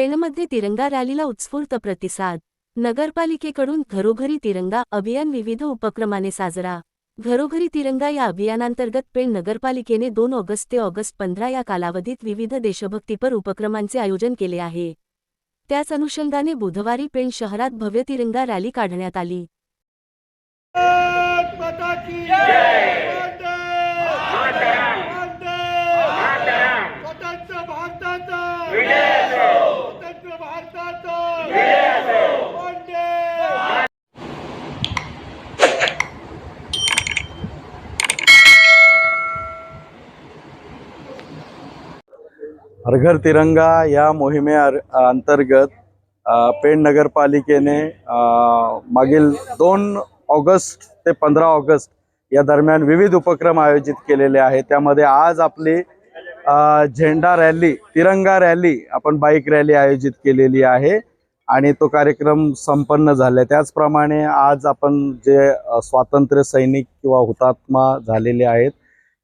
पेणमध्ये तिरंगा रॅलीला उत्स्फूर्त प्रतिसाद. नगरपालिकेकडून घरोघरी तिरंगा अभियान विविध उपक्रमाने साजरा. घरोघरी तिरंगा या अभियानांतर्गत पेण नगरपालिकेने दोन ऑगस्ट ते ऑगस्ट पंधरा या कालावधीत विविध देशभक्तीपर उपक्रमांचे आयोजन केले आहे. त्याच अनुषंगाने बुधवारी पेण शहरात भव्य तिरंगा रॅली काढण्यात आली. हर घर तिरंगा या मोहिमे अर- अंतर्गत पेण नगरपालिकेने मागील दोन ऑगस्ट ते पंधरा ऑगस्ट या दरम्यान विविध उपक्रम आयोजित केलेले आहेत. त्यामध्ये आज आपली झेंडा रॅली तिरंगा रॅली आपण बाईक रॅली आयोजित केलेली आहे आणि तो कार्यक्रम संपन्न झाला त्याचप्रमाणे आज आपण जे स्वातंत्र्य सैनिक किंवा हुतात्मा झालेले आहेत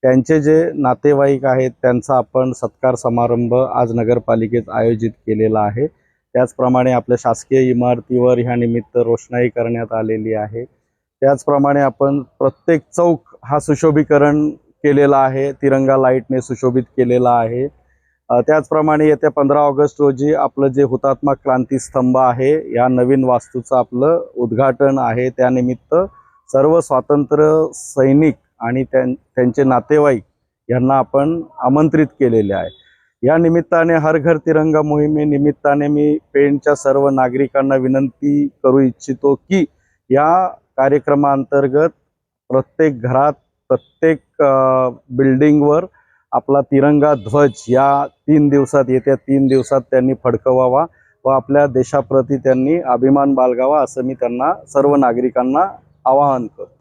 त्यांचे जे नातेवाईक आहेत त्यांचा आपण सत्कार समारंभ आज नगरपालिकेत आयोजित केलेला आहे. त्याचप्रमाणे आपल्या शासकीय इमारतीवर ह्या निमित्त रोषणाई करण्यात आलेली आहे. त्याचप्रमाणे आपण प्रत्येक चौक हा सुशोभीकरण केलेला आहे तिरंगा लाईटने सुशोभित केलेला आहे. त्याचप्रमाणे येत्या पंधरा ऑगस्ट रोजी आपलं जे हुतात्मा क्रांतीस्तंभ आहे या नवीन वास्तूचं आपलं उद्घाटन आहे. त्यानिमित्त सर्व स्वातंत्र्य सैनिक आणि त्यां त्यांचे नातेवाईक यांना आपण आमंत्रित केलेले आहे. या निमित्ताने हर घर तिरंगा मोहिमे निमित्ताने मी पेणच्या सर्व नागरिकांना विनंती करू इच्छितो की या कार्यक्रमाअंतर्गत प्रत्येक घरात प्रत्येक बिल्डिंगवर आपला तिरंगा ध्वज या तीन दिवसात येत्या तीन दिवसात त्यांनी फडकवावा व आपल्या देशाप्रती त्यांनी अभिमान बाळगावा असं मी त्यांना सर्व नागरिकांना आवाहन करतो.